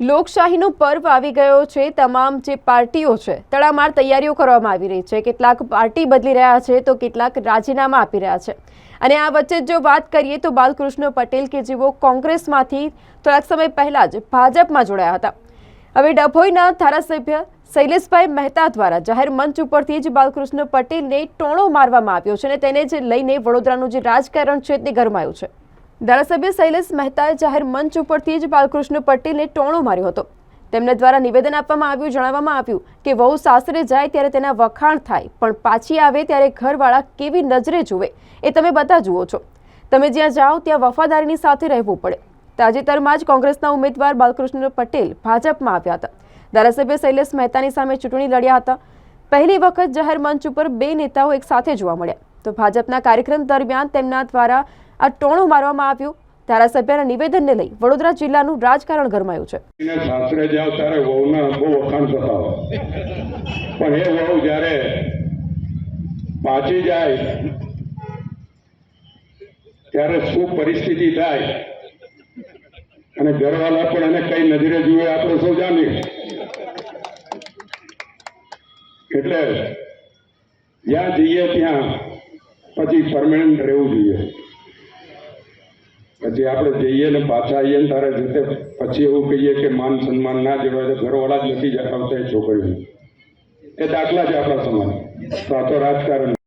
લોકશાહીનો પર્વ આવી ગયો છે. તમામ જે પાર્ટીઓ છે, તડામાર તૈયારીઓ કરવામાં આવી રહી છે. કેટલાક પાર્ટી બદલી રહ્યા છે તો કેટલાક રાજીનામા આપી રહ્યા છે. અને આ વચ્ચે જો વાત કરીએ તો બાલકૃષ્ણ પટેલ કે જેઓ કોંગ્રેસમાંથી થોડાક સમય પહેલાં જ ભાજપમાં જોડાયા હતા. હવે ડભોઈના ધારાસભ્ય શૈલેષભાઈ મહેતા દ્વારા જાહેર મંચ ઉપરથી જ બાલકૃષ્ણ પટેલને ટોણો મારવામાં આવ્યો છે અને તેને જ લઈને વડોદરાનું જે રાજકારણ છે તે ગરમાયું છે. ધારાસભ્ય શૈલેષ મહેતાએ જાહેર મંચ ઉપરથી જ બાલકૃષ્ણ પટેલને ટોણો માર્યો હતો. તેમને દ્વારા નિવેદન આપવામાં આવ્યું, જણાવવામાં આવ્યું કે વહુ સાસરે જાય ત્યારે તેના વખાણ થાય, પણ પાછી આવે ત્યારે ઘરવાળા કેવી નજરે જુએ, એ તમે બધા જુઓ છો. તમે જ્યાં જાઓ ત્યાં વફાદારીની સાથે રહેવું પડે. તાજેતરમાં જ કોંગ્રેસના ઉમેદવાર બાલકૃષ્ણ પટેલ ભાજપમાં આવ્યા હતા. ધારાસભ્ય શૈલેષ મહેતાની સામે ચૂંટણી લડ્યા હતા. પહેલી વખત જાહેર મંચ ઉપર બે નેતાઓ એક સાથે જોવા મળ્યા. તો ભાજપના કાર્યક્રમ દરમિયાન તેમના દ્વારા આ ટોણું મારવામાં આવ્યું. ધારાસભ્યના નિવેદનને લઈ વડોદરા જિલ્લાનું રાજકારણ ગરમાયું છે. ત્યારે પણ એ વહુ જ્યારે પાછી જાય, ત્યારે શું પરિસ્થિતિ થાય? અને ઘરવાળા પણ એને કઈ નજરે જુએ, આપણે સૌ જાણીએ? એટલે જ્યાં જઈએ ત્યાં પછી પરમેનન્ટ રહેવું જોઈએ. પછી આપણે જઈએ ને પાછા આવીએ ને તારે જતે પછી એવું કહીએ કે માન સન્માન ના જવાય તો ઘરવાળા જ નથી જતા એ છોકરીઓ. એ દાખલા છે આપણા સમાજ તો આ તો રાજકારણ.